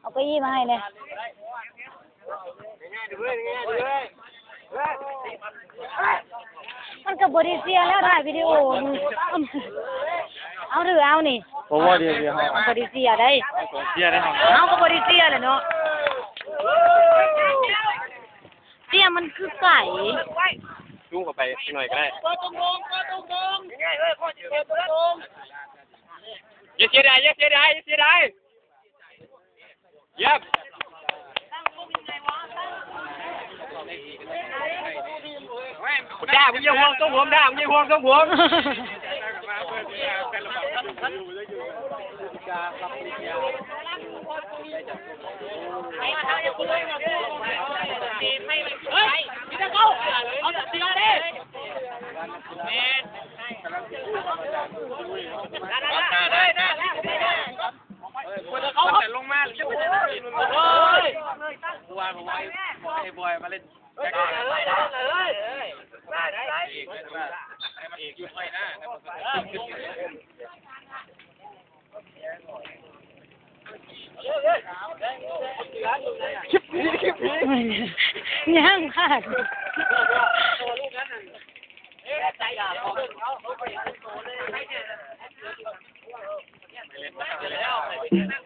เอาเก้าอี้มาให้เลยมันกับบริเซียแล้วถ่ายวิดีโอนี่เอาหรือเอานี่ผมว่าดีดีครับเอาบริเซียได้เสียได้ครับเอากับบริเซียเลยเนาะเสียมันคือไก่จุ้งเข้าไปหน่อยก็ได้อย่าเสียดายอย่าเสียดายอย่าเสียดาย เยี่ยมด่ามึงอย่าห่วงต้องผมด่ามึงอย่าห่วงต้องผมเขาแต่ลงมาจะไปเล่นโอ้ยกูว่าผมว่าไอ้บอยมาเล่นแจ็คเลยเลยได้ ได้ได้เอกเลยว่าให้มันเอกอยู่ไว้นะย่างพลาดโ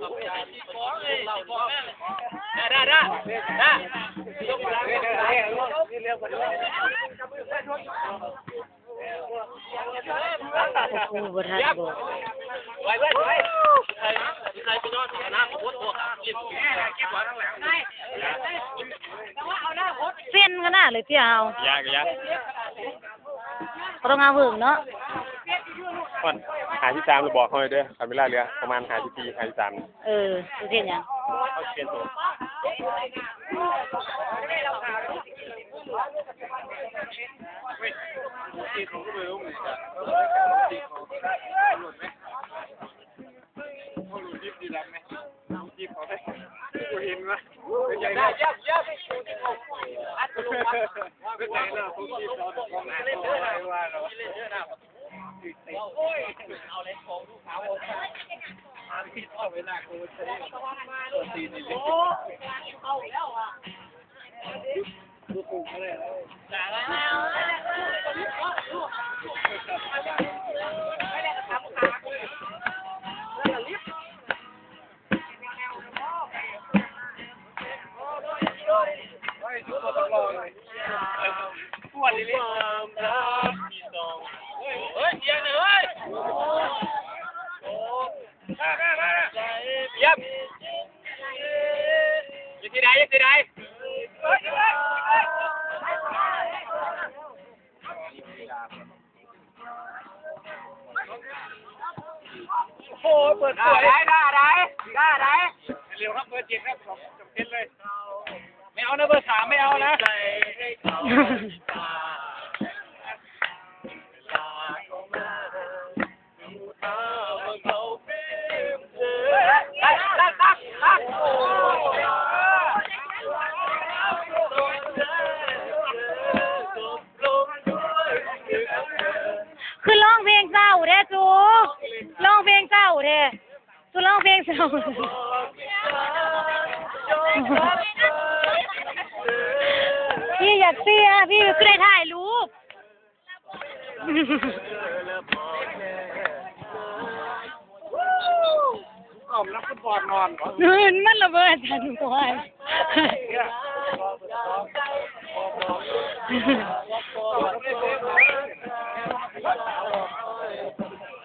โหบ่ทันบอกไว้ไว้ไว้ใครใครไปนอนน้ำพุทธตัวกินแค่กินหัวทั้งหลังเส้นขนาดเลยเที่ยเอายากยากก็ต้องเอาเบิ่งเนาะก่อน หาที่สามเราบอกเขาเลยด้วยคาเวลาเรือประมาณหาที่สี่หาที่สามเออดูเส้นหยังเขาเปลี่ยนตัว เห็นไหมยับยับยับยับอัดลงมาเป็นไงล่ตอนของเล่นเยอะนะว่าเราเล่นเยนะโอ้ยเอาเล่นของลูกสาวผมอาพี่ชอบเวลากูใช้ตัวตีนี่เลยเอาแล้วอะดูถูกเขาเลยปวดเลยค ที่ใดยังที่ใดโอ้เปิดตัวได้ได้ได้ได้ได้เร็วครับเบอร์เจ็ดครับสองจบเท็นเลย ไม่เอานะเบอร์สามไม่เอานะ จูร้องเพลงเศร้าพี่อยากเสียพี่ก็ได้ถ่ายรูปกล่อมนักฟุตบอลนอนก่อนเงินมันระเบิดทันก่อน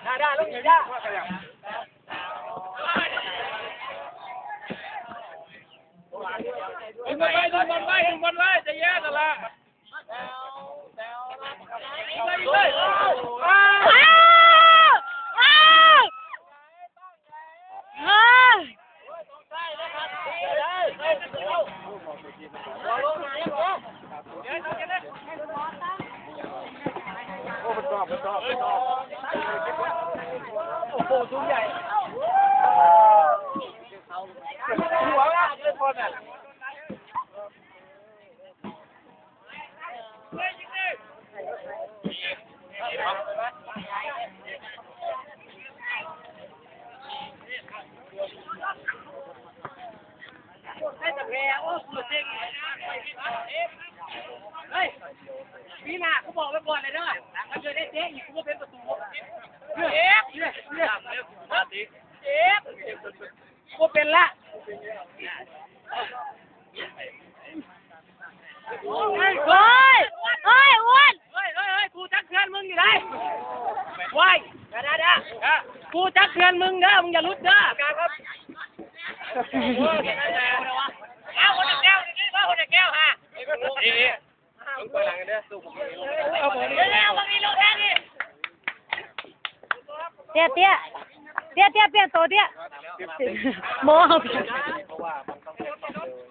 ได้ได้ลูกหญ่าดึ ดึงบอลไว้ดึงบอลไว้ดึงบอลไว้จะแย่ตันละโอ้โหสูงใหญ่ เจ๊อีกกูก็เป็นประตูเจ๊บเจ๊บเจ๊บเจ๊บกูเป็นละเฮ้ยเฮ้ยเฮ้ยอ้วนเฮ้ยเฮ้ยกูจักเทือนมึงอยู่ไหนว้ายเด้อเด้กูจักเทือนมึงเด้อมึงอย่าลุดเด้อครับเอาคนแก้วนี่ว่าคนแก้วฮะ ต้องไปหลังกันเนี่ยสู้ผมเอาผมเดี๋ยวเอามามีลูกแค่นี้เตี้ยเตี้ยเตี้ยเตี้ยเปลี่ยนตัวเตี้ยโมเอาเพราะว่ามันต้องเป็นความเร็ว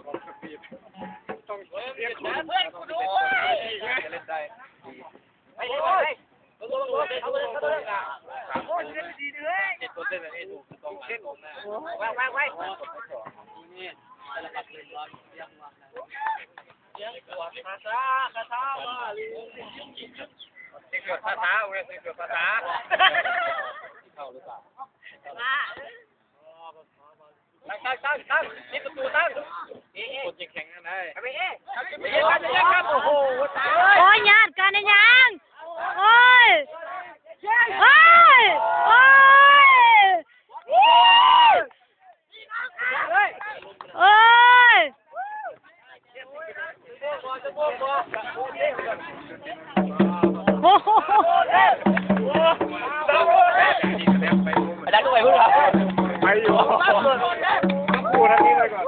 ต้องเรียกคนเพื่อนกูดูจะเล่นได้ไปเลยเอาเลยเอาเลยเอาเลยโอ้ยเล่นดีเลยเจ็ดตัวเต้นแบบนี้ถูกตรงเส้นผมนะวางวางไว้นี่ระดับเลยร้อนยังมาเลี้ยงตัวคาซาคาซามาลีสิเกิดภาษาเว้ยสิเกิดภาษาเข้าหรือเปล่าตั้งตั้งตั้งตั้งนี่ประตูตั้งเอ๊ะคนจะแข่งกันได้ไปเอ๊ะไปเอ๊ะไปเอ๊ะครับโอ้โหตายโอ้ยญาติกันยังโอ้ยโอ้ยโอ้ยโอ้ย โอ้โหได้ด้วยพูดครับไปอยู่มาขู่ทางนี้เลยก่อน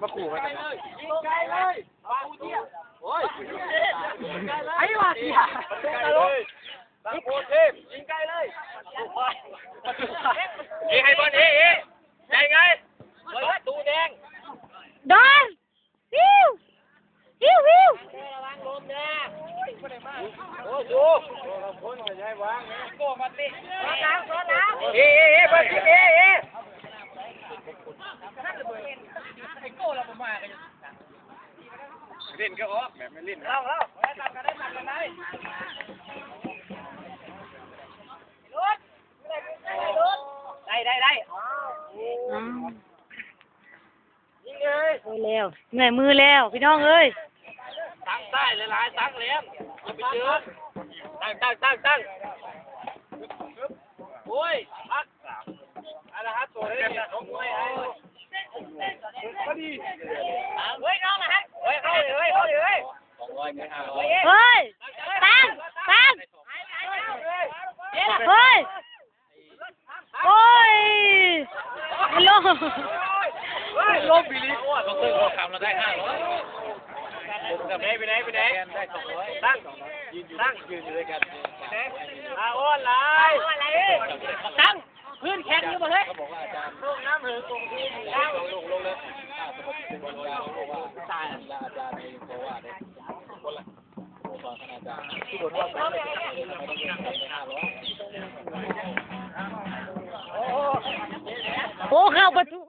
มาขู่กันไอ้ว่าเสียเลยตั้งโคเทพยิงไกลเลยเอ๊ะให้บอลเอ๊ะเอ๊ะใหญ่ไงประตูแดงดอนวิววิววิวระวังลมนะ โอ้โหคนจะใช้วางโก้มาติร้อนน้ำร้อนน้ำเอ๊ะเอ๊ะเอ๊ะบอลเอ๊ะเอ๊ะไอ้โก้เราประมาณกันเล่นก็ออกแบบไม่เล่นเราเราตัดกันได้ตัดกันได้รถได้ได้ได้เลยโอ้ยแล้วเหนื่อยมือแล้วพี่น้องเอ้ยตั้งใต้หลายๆตั้งแหลม อย่าไปเจอตั้งตั้งตั้งตั้งโอ้ยพักอะไรฮะตัวนี้เนี่ยลงไปไอ้พอดีเฮ้ยน้องนะฮะเฮ้ยเข้าเลยเฮ้ยเข้าเลยเฮ้ยสองร้อยไม่ห้าร้อยเฮ้ยตั้งตั้งเฮ้ยโอ้ยโลลบิลิโอ้ต้องซื้อของคำเราได้ห้าร้อย ไปไหนไปไหนไปไหนได้สองร้อยตั้งยืนอยู่ตั้งยืนอยู่ด้วยกันอาอ้อนไรอะไรตั้งพื้นแข็งอยู่บ่เฮ้ยเขาบอกว่าอาจารย์ลูกน้ำหือตรงที่ลงลงลงแล้วถ้าสมมติเป็นวันการเขาบอกว่าตายแล้วอาจารย์เองเพราว่าเนี่ยคนละตอนอาจารย์ที่บนว่าต้องเงินห้าร้อยโอ้เข้าประตู